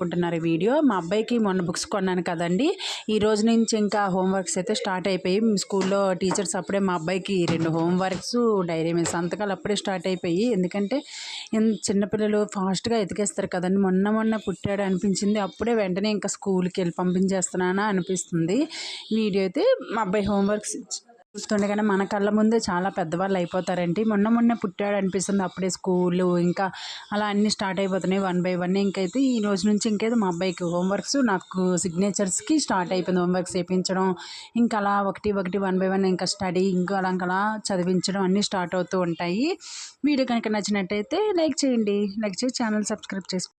చెప్పుకుంటున్నారు ఈ వీడియో. మా అబ్బాయికి మొన్న బుక్స్ కొన్నాను కదండి. ఈ రోజు నుంచి ఇంకా హోంవర్క్స్ అయితే స్టార్ట్ అయిపోయి స్కూల్లో టీచర్స్ అప్పుడే మా అబ్బాయికి రెండు హోంవర్క్స్ డైరీ మీద సంతకాలు అప్పుడే స్టార్ట్ అయిపోయి ఎందుకంటే చిన్నపిల్లలు ఫాస్ట్గా ఎతికేస్తారు కదండి. మొన్న మొన్న పుట్టాడు అనిపించింది. అప్పుడే వెంటనే ఇంకా స్కూల్కి వెళ్ళి పంపించేస్తున్నానా అనిపిస్తుంది. వీడియో అయితే మా అబ్బాయి హోంవర్క్స్ చూస్తుండగానే మన కళ్ళ ముందే చాలా పెద్దవాళ్ళు అయిపోతారండి. మొన్న మొన్న పుట్టాడు అనిపిస్తుంది. అప్పుడే స్కూలు ఇంకా అలా అన్నీ స్టార్ట్ అయిపోతున్నాయి వన్ బై వన్. ఇంకైతే ఈ రోజు నుంచి ఇంకైతే మా అబ్బాయికి హోంవర్క్స్ నాకు సిగ్నేచర్స్కి స్టార్ట్ అయిపోయింది హోంవర్క్స్ వేయించడం ఇంకా అలా ఒకటి ఒకటి వన్ బై వన్ ఇంకా స్టడీ ఇంకా అలా ఇంకా అలా చదివించడం అన్నీ స్టార్ట్ అవుతూ ఉంటాయి. వీడియో కనుక నచ్చినట్టయితే లైక్ చేయండి. లైక్ చేసి ఛానల్ సబ్స్క్రైబ్ చేసుకోండి.